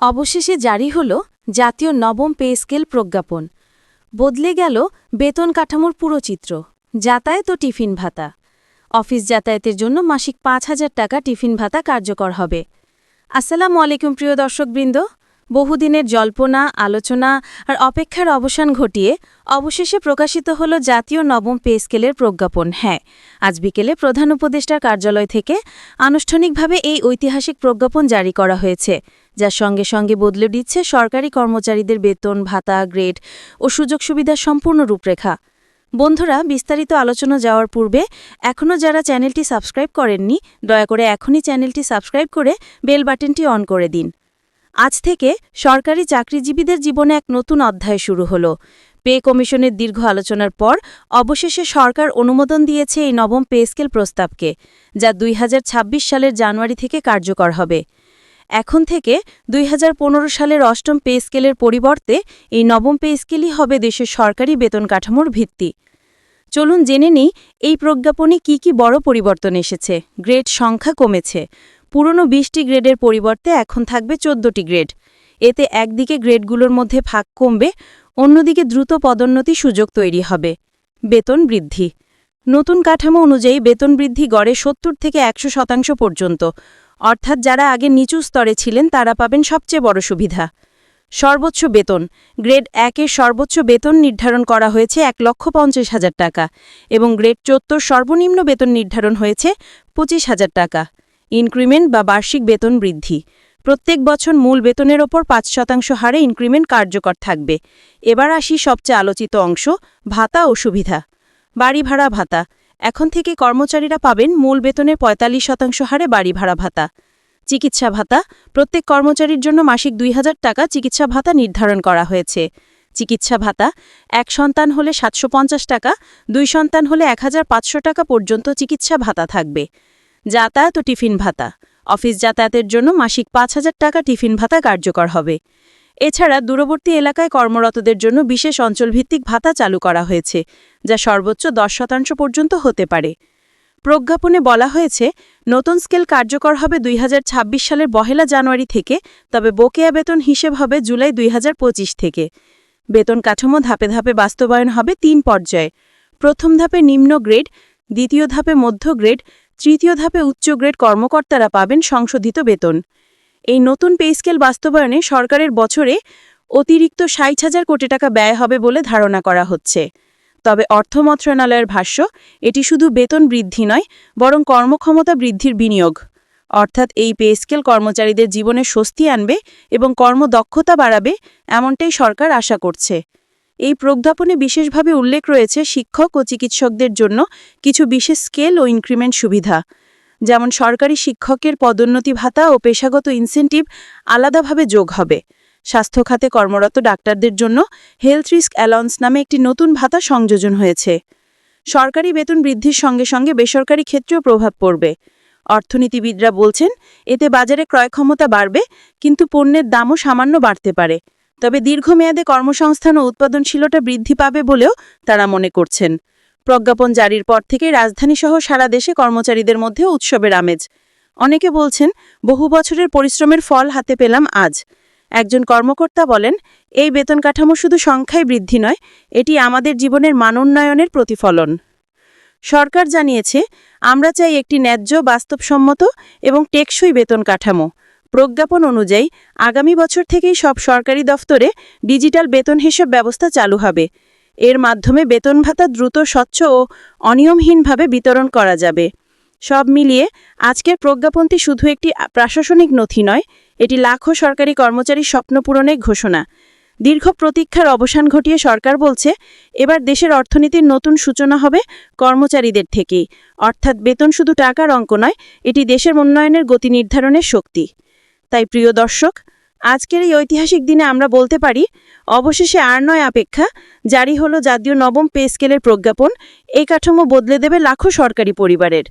অবশেষে জারি হল জাতীয় নবম পে স্কেল প্রজ্ঞাপন। বদলে গেল বেতন কাঠামোর পুরো চিত্র। যাতায়াত ও টিফিন ভাতা। অফিস যাতায়াতের জন্য মাসিক পাঁচ হাজার টাকা টিফিন ভাতা কার্যকর হবে। আসসালামু আলাইকুম প্রিয় দর্শকবৃন্দ। বহুদিনের জল্পনা, আলোচনা আর অপেক্ষার অবসান ঘটিয়ে অবশেষে প্রকাশিত হল জাতীয় নবম পে স্কেলের প্রজ্ঞাপন। হ্যাঁ আজ বিকেলে প্রধান উপদেষ্টার কার্যালয় থেকে আনুষ্ঠানিকভাবে এই ঐতিহাসিক প্রজ্ঞাপন জারি করা হয়েছে যার সঙ্গে সঙ্গে বদলে দিচ্ছে সরকারি কর্মচারীদের বেতন, ভাতা, গ্রেড ও সুযোগ সুবিধার সম্পূর্ণ রূপরেখা। বন্ধুরা, বিস্তারিত আলোচনা যাওয়ার পূর্বে এখনও যারা চ্যানেলটি সাবস্ক্রাইব করেননি, দয়া করে এখনই চ্যানেলটি সাবস্ক্রাইব করে বেল বাটনটি অন করে দিন। আজ থেকে সরকারি চাকরিজীবীদের জীবনে এক নতুন অধ্যায় শুরু হলো। পে কমিশনের দীর্ঘ আলোচনার পর অবশেষে সরকার অনুমোদন দিয়েছে এই নবম পে স্কেল প্রস্তাবকে, যা দুই হাজার ছাব্বিশ সালের জানুয়ারি থেকে কার্যকর হবে। এখন থেকে দুই হাজার পনেরো সালের অষ্টম পে স্কেলের পরিবর্তে এই নবম পে স্কেলই হবে দেশের সরকারি বেতন কাঠামোর ভিত্তি। চলুন জেনে নিই, এই প্রজ্ঞাপনে কি কি বড় পরিবর্তন এসেছে, গ্রেড সংখ্যা কমেছে পুরনো বিশটি গ্রেডের পরিবর্তে এখন থাকবে চোদ্দটি গ্রেড। এতে একদিকে গ্রেডগুলোর মধ্যে ফাঁক কমবে, অন্যদিকে দ্রুত পদোন্নতি সুযোগ তৈরি হবে। বেতন বৃদ্ধি। নতুন কাঠামো অনুযায়ী বেতন বৃদ্ধি গড়ে সত্তর থেকে একশো শতাংশ পর্যন্ত। অর্থাৎ যারা আগে নিচু স্তরে ছিলেন, তারা পাবেন সবচেয়ে বড় সুবিধা। সর্বোচ্চ বেতন। গ্রেড একের সর্বোচ্চ বেতন নির্ধারণ করা হয়েছে এক লক্ষ পঞ্চাশ হাজার টাকা এবং গ্রেড চোদ্দোর সর্বনিম্ন বেতন নির্ধারণ হয়েছে পঁচিশ হাজার টাকা। ইনক্রিমেন্ট বা বার্ষিক বেতন বৃদ্ধি। প্রত্যেক বছর মূল বেতনের ওপর পাঁচ শতাংশ হারে ইনক্রিমেন্ট কার্যকর থাকবে। এবার আসি সবচেয়ে আলোচিত অংশ, ভাতা ও সুবিধা। বাড়ি ভাড়া ভাতা। এখন থেকে কর্মচারীরা পাবেন মূল বেতনের পঁয়তাল্লিশ শতাংশ হারে বাড়ি ভাড়া ভাতা। চিকিৎসা ভাতা। প্রত্যেক কর্মচারীর জন্য মাসিক দুই হাজার টাকা চিকিৎসা ভাতা নির্ধারণ করা হয়েছে। চিকিৎসা ভাতা। এক সন্তান হলে সাতশো পঞ্চাশ টাকা, দুই সন্তান হলে এক হাজার পাঁচশো টাকা পর্যন্ত চিকিৎসা ভাতা থাকবে। যাতায়াত ও টিফিন ভাতা। অফিস যাতায়াতের জন্য মাসিক পাঁচ হাজার টাকা টিফিন ভাতা কার্যকর হবে। এছাড়া দূরবর্তী এলাকায় কর্মরতদের জন্য বিশেষ অঞ্চলভিত্তিক ভাতা চালু করা হয়েছে, যা সর্বোচ্চ দশ শতাংশ পর্যন্ত হতে পারে। প্রজ্ঞাপনে বলা হয়েছে, নতুন স্কেল কার্যকর হবে দুই হাজার ছাব্বিশ সালের পহেলা জানুয়ারি থেকে, তবে বকেয়া বেতন হিসেব হবে জুলাই দুই হাজার পঁচিশ থেকে। বেতন কাঠামো ধাপে ধাপে বাস্তবায়ন হবে তিন পর্যায়ে। প্রথম ধাপে নিম্ন গ্রেড, দ্বিতীয় ধাপে মধ্য গ্রেড তৃতীয় ধাপে উচ্চ গ্রেড কর্মকর্তারা পাবেন সংশোধিত বেতন। এই নতুন পে স্কেল বাস্তবায়নে সরকারের বছরে অতিরিক্ত ষাট হাজার কোটি টাকা ব্যয় হবে বলে ধারণা করা হচ্ছে। তবে অর্থ মন্ত্রণালয়ের ভাষ্য, এটি শুধু বেতন বৃদ্ধি নয়, বরং কর্মক্ষমতা বৃদ্ধির বিনিয়োগ। অর্থাৎ এই পে স্কেল কর্মচারীদের জীবনে স্বস্তি আনবে এবং কর্মদক্ষতা বাড়াবে, এমনটাই সরকার আশা করছে। এই প্রজ্ঞাপনে বিশেষভাবে উল্লেখ রয়েছে শিক্ষক ও চিকিৎসকদের জন্য কিছু বিশেষ স্কেল ও ইনক্রিমেন্ট সুবিধা। যেমন সরকারি শিক্ষকের পদোন্নতি ভাতা ও পেশাগত ইনসেন্টিভ আলাদাভাবে যোগ হবে। স্বাস্থ্য খাতে কর্মরত ডাক্তারদের জন্য হেলথ রিস্ক অ্যালাউন্স নামে একটি নতুন ভাতা সংযোজন হয়েছে। সরকারি বেতন বৃদ্ধির সঙ্গে সঙ্গে বেসরকারি ক্ষেত্রেও প্রভাব পড়বে। অর্থনীতিবিদরা বলছেন, এতে বাজারে ক্রয় ক্ষমতা বাড়বে, কিন্তু পণ্যের দামও সামান্য বাড়তে পারে। তবে দীর্ঘমেয়াদে কর্মসংস্থান ও উৎপাদনশীলতা বৃদ্ধি পাবে বলেও তারা মনে করছেন। প্রজ্ঞাপন জারির পর থেকে রাজধানীসহ সারা দেশে কর্মচারীদের মধ্যে উৎসবের আমেজ। অনেকে বলছেন, বহু বছরের পরিশ্রমের ফল হাতে পেলাম আজ। একজন কর্মকর্তা বলেন, এই বেতন কাঠামো শুধু সংখ্যায় বৃদ্ধি নয়, এটি আমাদের জীবনের মানোন্নয়নের প্রতিফলন। সরকার জানিয়েছে, আমরা চাই একটি ন্যায্য, বাস্তবসম্মত এবং টেকসই বেতন কাঠামো। প্রজ্ঞাপন অনুযায়ী আগামী বছর থেকেই সব সরকারি দফতরে ডিজিটাল বেতন হিসেব ব্যবস্থা চালু হবে। এর মাধ্যমে বেতন ভাতা দ্রুত, স্বচ্ছ ও অনিয়মহীনভাবে বিতরণ করা যাবে। সব মিলিয়ে আজকের প্রজ্ঞাপনটি শুধু একটি প্রশাসনিক নথি নয়, এটি লাখো সরকারি কর্মচারীর স্বপ্ন পূরণের ঘোষণা। দীর্ঘ প্রতীক্ষার অবসান ঘটিয়ে সরকার বলছে, এবার দেশের অর্থনীতির নতুন সূচনা হবে কর্মচারীদের থেকেই। অর্থাৎ বেতন শুধু টাকার অঙ্ক নয়, এটি দেশের উন্নয়নের গতি নির্ধারণের শক্তি। তাই প্রিয় দর্শক, আজকের এই ঐতিহাসিক দিনে আমরা বলতে পারি, অবশেষে আর নয় অপেক্ষা জারি হলো জাতীয় নবম পে স্কেলের প্রজ্ঞাপন, এই কাঠামো বদলে দেবে লাখো সরকারি পরিবারের।